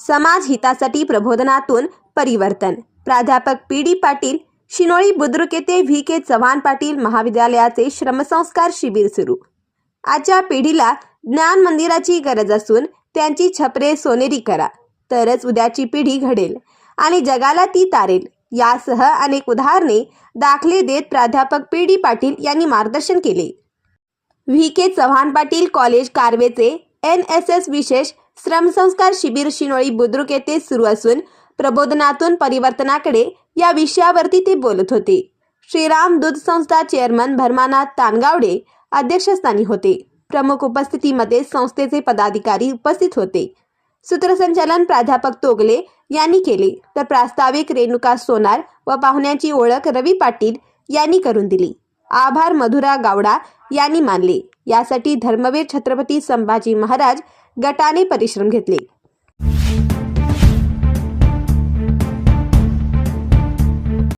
समाज हितासाठी प्रबोधनातून परिवर्तन. प्राध्यापक पी डी पाटील शिनोळी बुद्रुक येथे व्ही के चव्हाण पाटील महाविद्यालयाचे श्रमसंस्कार शिबिर सुरू. आजच्या पिढीला ज्ञान मंदिराची गरज असून त्यांची छपरे सोनेरी करा तरच उद्याची पिढी घडेल. आणि जगाला ती तारेल. यासह अनेक उदाहरणे दाखले देत प्राध्यापक पी डी पाटील यांनी मार्गदर्शन केले. V K Chavan Patil college कारवेचे N S S विशेष श्रमसंस्कार शिबिर शिनोळी बुद्रुक येथे सुरू असून प्रबोधनातून परिवर्तनाकडे या विषयावरती ते बोलत होते. श्रीराम दूध संस्था चेअरमन भरमानाथ तानगावडे अध्यक्षस्थानी होते. प्रमुख उपस्थितीमध्ये संस्थेचे पदाधिकारी उपस्थित होते. सूत्रसंचालन प्राध्यापक तोगले यांनी केले. तर प्रास्ताविक रेणुका सोनार व पाहुण्यांची ओळख रवी पाटील यांनी करून दिली. आभार मधुरा गावडा यांनी मानले. यासाठी धर्मवीर छत्रपती संभाजी महाराज गटाने परिश्रम घेतले.